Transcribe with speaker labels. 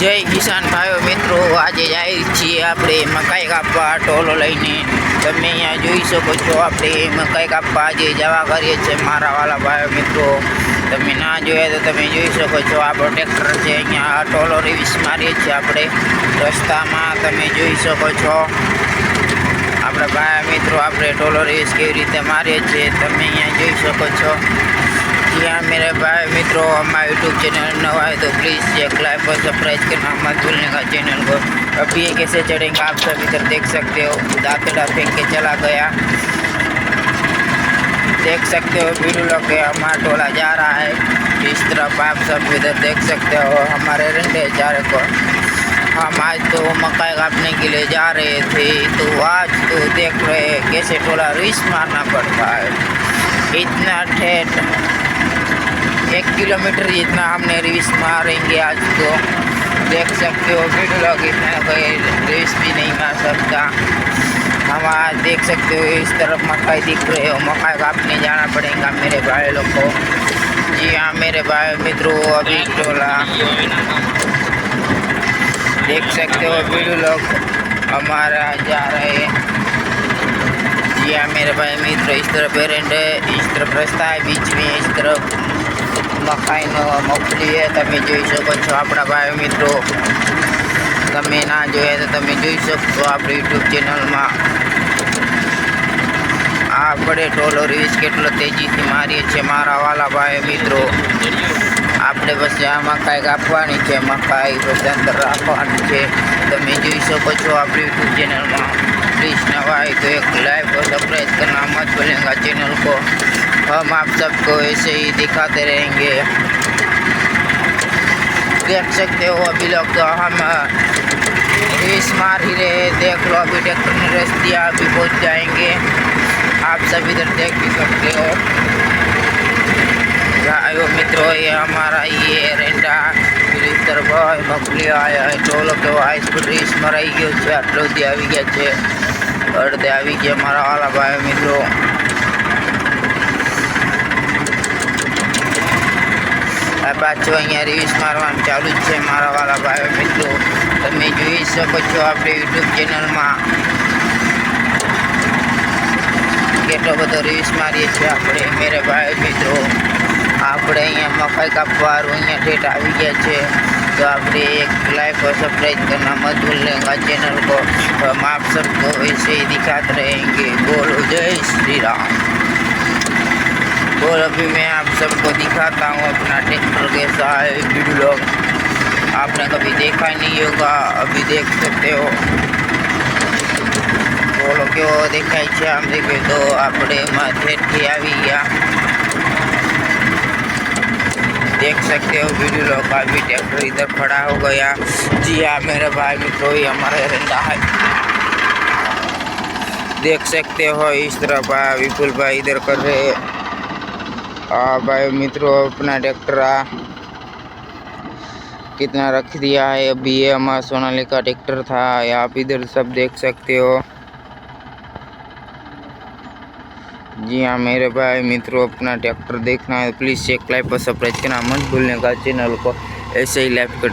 Speaker 1: જય કિસાન ભાઈઓ મિત્રો, આજે જાય છીએ આપણે મકાઈ કાપવા ટોલો લઈને. તમે અહીંયા જોઈ શકો છો, આપણે મકાઈ કાપવા આજે જવા કરીએ છીએ મારા વાલા ભાઈઓ મિત્રો. તમે ના જોયા તો તમે જોઈ શકો છો, આપણો ટ્રેક્ટર છે અહીંયા ટોલો રિવિસ મારીએ છીએ આપણે. રસ્તામાં તમે જોઈ શકો છો. આપણા ભાઈ મિત્રો, આપણે ટોલો રિવિસ કેવી રીતે મારીએ છીએ, તમે અહીંયા જોઈ શકો છો. जी हाँ मेरे भाई मित्रों, हमारा यूट्यूब चैनल नवा है तो प्लीज़ एक लाइक और सब्सक्राइब करना मत भूलने का चैनल को। अभी ये कैसे चढ़ेंगे, आप सब इधर देख सकते हो। दातड़ा फेंक के चला गया। देख सकते हो वीडियो लोग के हमारा टोला जा रहा है। इस तरफ़ आप सब इधर देख सकते हो, हमारे रंडे चारे को। हम आज तो मकई काटने के लिए जा रहे थे तो आज तो देख रहे कैसे टोला रिस मारना पड़ता है। इतना ठेठ। किलोमीटर जितना हमने रिस मारेंगे आज तो देख सकते हो वीडियो लोग इतना कोई रिस भी नहीं मार सकता। हम आज देख सकते हो इस तरफ़ मकाई दिख रहे हो, मकई मकाई काटने जाना पड़ेगा मेरे भाई लोग को। जी हाँ मेरे भाई मित्रों, अभी टोला। देख सकते हो वीडियो लोग हमारा जा रहे हैं। जी हाँ मेरे भाई मित्र, इस तरफ़ एरेंड है, इस तरफ़ रास्ता है, बीच में इस तरफ़। મકાઈનો મગફળી છે તમે જોઈ શકો છો આપણા ભાઈ મિત્રો. તમે ના જોયા તો તમે જોઈ શકશો આપણી યુટ્યુબ ચેનલમાં. આપણે ટોલો રીસ કેટલો તેજીથી મારીએ છીએ મારા વાલા ભાઈ મિત્રો. આપણે પછી આ મકાઈ કાપવાની છે મકાઈ પછી અંદર રાખવાની છે. તમે જોઈ શકો છો આપણી યુટ્યુબ ચેનલમાં. પ્લીઝ નવા હોય તો એક લાઈક સબસ્ક્રાઈબ કરના મત ભૂલેગા ચેનલ કો हम आप सबको ऐसे ही दिखाते रहेंगे देख सकते हो अभी लोग तो हम रेस मार ही रहे देख लो अभी ट्रैक्टर ने रेस दिया अभी पहुंच जाएंगे आप सब इधर देख भी सकते हो भाइयों मित्रों ये हमारा ये रेंडा फिर इस तरफ મગફળી આવ્યા હોય ટોલો કેવો હાઈ સ્પીડ રેસ મરાઈ ગયો છે આટલો સુધી આવી ગયા છે અડધે આવી ગયા મારા વાલા ભાઈ મિત્રો પાછું અહીંયા રિવ્યુઝ મારવાનું ચાલુ જ છે મારા વાલા ભાઈઓ મિત્રો તમે જોઈ શકો છો આપણે યુટ્યુબ ચેનલમાં કેટલો બધો રિવ્યુઝ મારીએ છીએ આપણે મેરે ભાઈ મિત્રો આપણે અહીંયા મકાઈ કાપવાનું અહીંયા ઠેઠ આવી ગયા છે तो आपने एक लाइक और सब्सक्राइब करना मत भूलने चैनल को हम आप सबको ऐसे ही दिखाते रहेंगे बोलो जय श्री राम और अभी मैं आप सबको दिखाता हूँ अपना ट्रैक्टर कैसा है वीडियो लोग आपने कभी देखा नहीं होगा अभी देख सकते हो બોલો કેવો દેખાય છે આમ દેખે તો આપણે માથેથી આવી ગયા देख सकते हो वीडियो लोग का भी ट्रैक्टर इधर खड़ा हो गया जी हाँ मेरे भाई मित्रों ये हमारे रंडा है देख सकते हो इस तरफ विपुल भाई इधर कर रहे हाँ भाई, मित्रों, अपना ट्रैक्टर आ। कितना रख दिया है, अभी ये हमारा सोनाली का ट्रैक्टर था। आप इधर सब देख सकते हो। जी हाँ मेरे भाई, मित्रों, अपना ट्रैक्टर देखना है। प्लीज़ चेक लाइक पर सब्सक्राइब करना मत भूलने का। चैनल को ऐसे ही लाइक कर